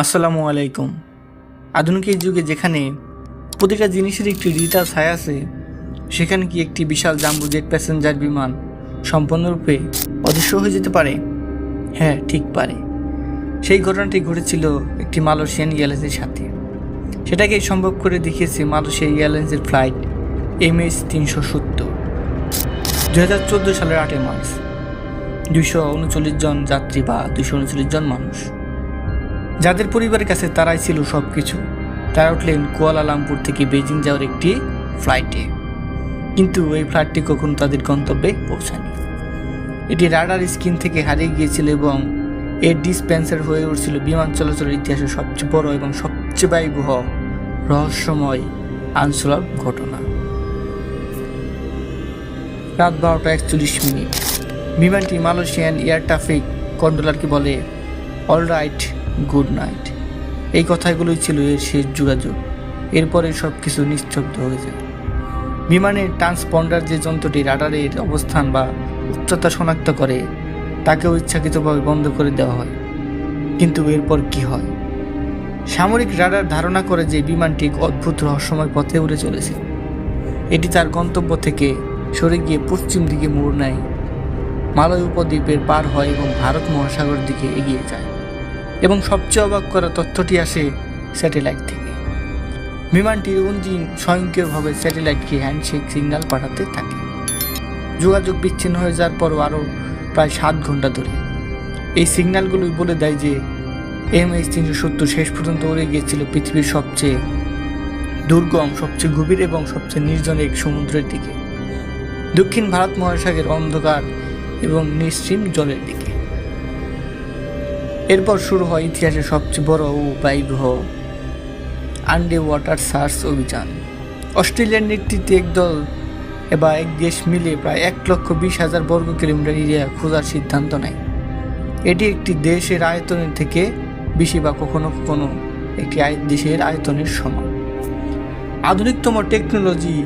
আসসালামু আলাইকুম। আধুনিক এই যুগে যেখানে প্রতিটা জিনিসের একটি রিটার ছায় আছে, সেখানে কি একটি বিশাল জাম্বু জেট প্যাসেঞ্জার বিমান সম্পূর্ণরূপে অদৃশ্য হয়ে যেতে পারে? হ্যাঁ ঠিক পারে। সেই ঘটনাটি ঘটেছিল একটি মালয়েশিয়ান এয়ারলাইন্সের সাথে। সেটাকে সম্ভব করে দেখিয়েছে মালয়েশিয়া এয়ারলাইন্সের ফ্লাইট এম এস তিনশো সত্তর দু হাজার চোদ্দ সালের আটই মার্চ। দুইশো উনচল্লিশ জন যাত্রী বা দুইশো উনচল্লিশ জন মানুষ। যাদের পরিবারের কাছে তারাই ছিল সব কিছু তারা উঠলেন কুয়ালালামপুর থেকে বেজিং যাওয়ার একটি ফ্লাইটে কিন্তু এই ফ্লাইটটি কখনো তাদের গন্তব্যে পৌঁছায়নি। এটি রাডার স্ক্রিন থেকে হারিয়ে গিয়েছিল এবং এর ডিসপেন্সার হয়ে উঠছিল বিমান চলাচলের ইতিহাসে সবচেয়ে বড় এবং সবচেয়ে ব্যয়বহ রহস্যময় আনসলভ ঘটনা। রাত বারোটা একচল্লিশ মিনিট। বিমানটি মালয়েশিয়ান এয়ার ট্রাফিক কন্ট্রোলারকে বলে অল রাইট গুড নাইট। এই কথাগুলোই ছিল এর শেষ যোগাযোগ। এরপরে সব কিছু নিস্তব্ধ হয়ে যায়। বিমানের ট্রান্সপন্ডার যে যন্ত্রটি রাডারের অবস্থান বা উচ্চতা শনাক্ত করে, তাকেও ইচ্ছাকৃতভাবে বন্ধ করে দেওয়া হয়। কিন্তু এরপর কি হয়? সামরিক রাডার ধারণা করে যে বিমানটি অদ্ভুত রহস্যময় পথে উড়ে চলেছে। এটি তার গন্তব্য থেকে সরে গিয়ে পশ্চিম দিকে মোড় নেয়। মালয় উপদ্বীপের পার হয় এবং ভারত মহাসাগর দিকে এগিয়ে যায়। এবং সবচেয়ে অবাক করা তথ্যটি আসে স্যাটেলাইট থেকে। বিমানটির ইঞ্জিন স্বয়ংক্রিয়ভাবে স্যাটেলাইটকে হ্যান্ডশেক সিগন্যাল পাঠাতে থাকে। যোগাযোগ বিচ্ছিন্ন হয়ে যাওয়ার পরও আরও প্রায় সাত ঘণ্টা ধরে। এই সিগন্যালগুলোই বলে দেয় যে এম এইচ তিনশো সত্তর শেষ পর্যন্ত উড়ে গিয়েছিল পৃথিবীর সবচেয়ে দুর্গম, সবচেয়ে গভীর এবং সবচেয়ে নির্জন এক সমুদ্রের দিকে। দক্ষিণ ভারত মহাসাগরের অন্ধকার এবং নিশ্চিম জলের দিকে। এরপর শুরু হয় ইতিহাসের সবচেয়ে বড় ব্যয়বহ আন্ডে ওয়াটার সার্চ অভিযান। অস্ট্রেলিয়ার নেতৃত্বে একদল বা এক দেশ মিলে প্রায় এক লক্ষ বিশ হাজার বর্গ কিলোমিটার এরিয়া খোঁজার সিদ্ধান্ত নেয়। এটি একটি দেশের আয়তনের থেকে বেশি বা কখনো কখনো একটি দেশের আয়তনের সমান। আধুনিকতম technology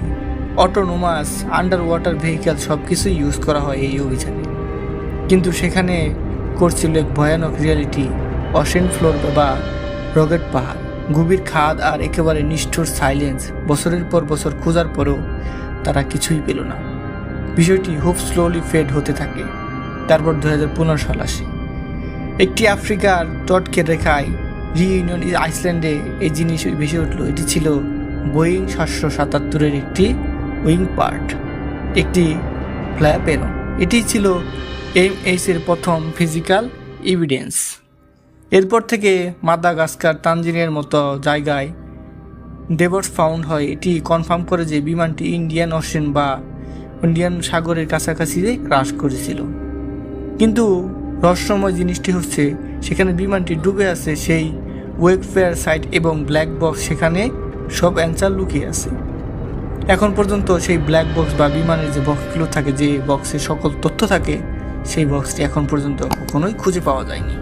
autonomous under water vehicle সব কিছুই ইউজ করা হয় এই অভিযানে। কিন্তু সেখানে করছিল এক ভয়ানক রিয়ালিটি অসেন ফ্লোর বা রকেট পাহাড়। গভীর খাদ আর একেবারে নিষ্ঠুর সাইলেন্স বছরের পর বছর খোঁজার পরেও তারা কিছুই পেল না। বিষয়টি খুব স্লোলি ফেড হতে থাকে। তারপর দু হাজার পনেরো সাল আসে। একটি আফ্রিকার তটকে রেখায় রিইউনিয়ন আইসল্যান্ডে এই জিনিস ভেসে উঠল। এটি ছিল বোয়িং সাতশো সাতাত্তরের একটি উইং পার্ট একটি ফ্ল্যাপেরও এটি ছিল এম এর প্রথম ফিজিক্যাল এভিডেন্স এরপর থেকে মাদাগাস্কার তানজিনিয়ার মতো জায়গায় ডেভর্স ফাউন্ড হয়। এটি কনফার্ম করে যে বিমানটি ইন্ডিয়ান ওশেন বা ইন্ডিয়ান সাগরের কাছাকাছি ক্রাশ করেছিল। কিন্তু রহস্যময় জিনিসটি হচ্ছে, সেখানে বিমানটি ডুবে আছে সেই ওয়েকফেয়ার সাইট এবং ব্ল্যাক বক্স সেখানে সব অ্যান্সার লুকিয়ে আছে। এখন পর্যন্ত সেই ব্ল্যাক বক্স বা বিমানের যে বক্সগুলো থাকে, যে বক্সে সকল তথ্য থাকে সেই বক্সটি এখন পর্যন্ত কখনোই খুঁজে পাওয়া যায়নি।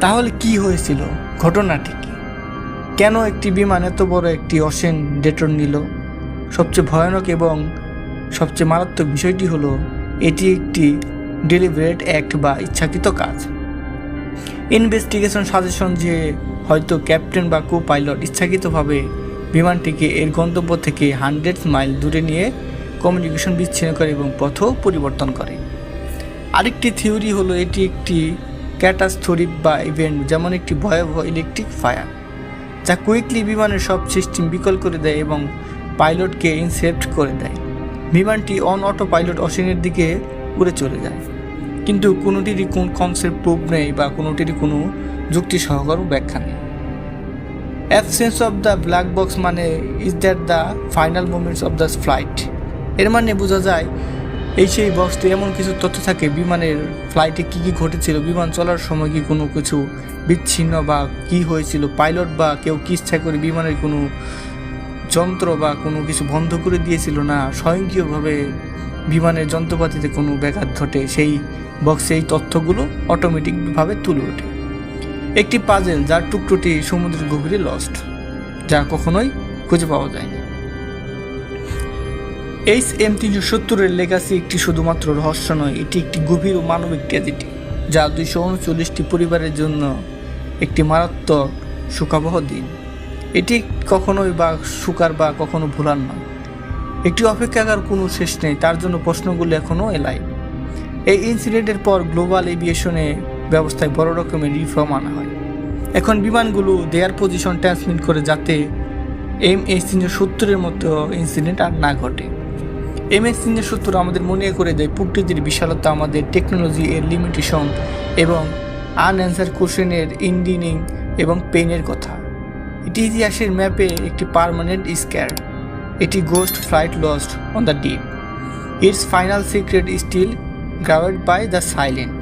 তাহলে কি হয়েছিল? ঘটনাটি কি? কেন একটি বিমান এত বড় একটি অসেন ডেটন নিল? সবচেয়ে ভয়ানক এবং সবচেয়ে মারাত্মক বিষয়টি হলো, এটি একটি ডেলিভারেট অ্যাক্ট বা ইচ্ছাকৃত কাজ। ইনভেস্টিগেশন সাজেশন যে হয়তো ক্যাপ্টেন বা কো পাইলট ইচ্ছাকৃতভাবে বিমানটিকে এর গন্তব্য থেকে হান্ড্রেড মাইল দূরে নিয়ে কমিউনিকেশন বিচ্ছিন্ন করে এবং পথও পরিবর্তন করে। আরেকটি থিওরি হলো, এটি একটি ক্যাটাস্থরিক বা ইভেন্ট, যেমন একটি ভয়াবহ ইলেকট্রিক ফায়ার, যা কুইকলি বিমানের সব সিস্টেম বিকল করে দেয় এবং পাইলটকে ইনসেপ্ট করে দেয়। বিমানটি অন অটো পাইলট অসীনের দিকে উড়ে চলে যায়। কিন্তু কোনোটিরই কোন কনসেপ্ট প্রুভ নেই বা কোনোটিরই কোনো যুক্তি সহকার ব্যাখ্যা নেই। Absence of the black box মানে is that the final moments of the flight এর মানে বোঝা যায় এই সেই বক্সটি এমন কিছু তথ্য থাকে, বিমানের ফ্লাইটে কী কী ঘটেছিল, বিমান চলার সময় কি কোনো কিছু বিচ্ছিন্ন বা কি হয়েছিল পাইলট বা কেউ কি ইচ্ছা করে বিমানের কোনো যন্ত্র বা কোনো কিছু বন্ধ করে দিয়েছিল না, স্বয়ংক্রিয়ভাবে বিমানের যন্ত্রপাতিতে কোনো ব্যাঘাত ঘটে, সেই বক্সে এই তথ্যগুলো অটোমেটিকভাবে তুলে ওঠে। একটি পাজেল যার টুকরোটি সমুদ্রের গভীরে লস্ট যা কখনোই খুঁজে পাওয়া যায়নি। এইচ এম তিনশো সত্তরের লেগাসি একটি শুধুমাত্র রহস্য নয়, এটি একটি গভীর ও মানবিক ট্র্যাজেডি যা দুইশো উনচল্লিশটি পরিবারের জন্য একটি মারাত্মক সুখাবহ দিন। এটি কখনোই বা সুকার বা কখনো ভোলার নয়। একটি অপেক্ষাকার কোনো শেষ নেই, তার জন্য প্রশ্নগুলো এখনও এলাই। এই ইনসিডেন্টের পর গ্লোবাল এভিয়েশনে ব্যবস্থায় বড় রকমের রিফর্ম আনা হয়। এখন বিমানগুলো দেয়ার পজিশন ট্রান্সমিট করে যাতে এম এইচ তিনশো সত্তরের মতো ইনসিডেন্ট আর না ঘটে। এম এস তিনশো সত্তর আমাদের মনে করে দেয়, প্রকৃতির বিশালতা আমাদের টেকনোলজি এর লিমিটেশন এবং আনঅ্যান্সার কোশ্চেনের ইন্ডিনিং এবং পেনের কথা। এটি ইতিহাসের ম্যাপে একটি পারমানেন্ট স্ক্যার এটি ghost flight lost on the deep its final secret still graved by the silent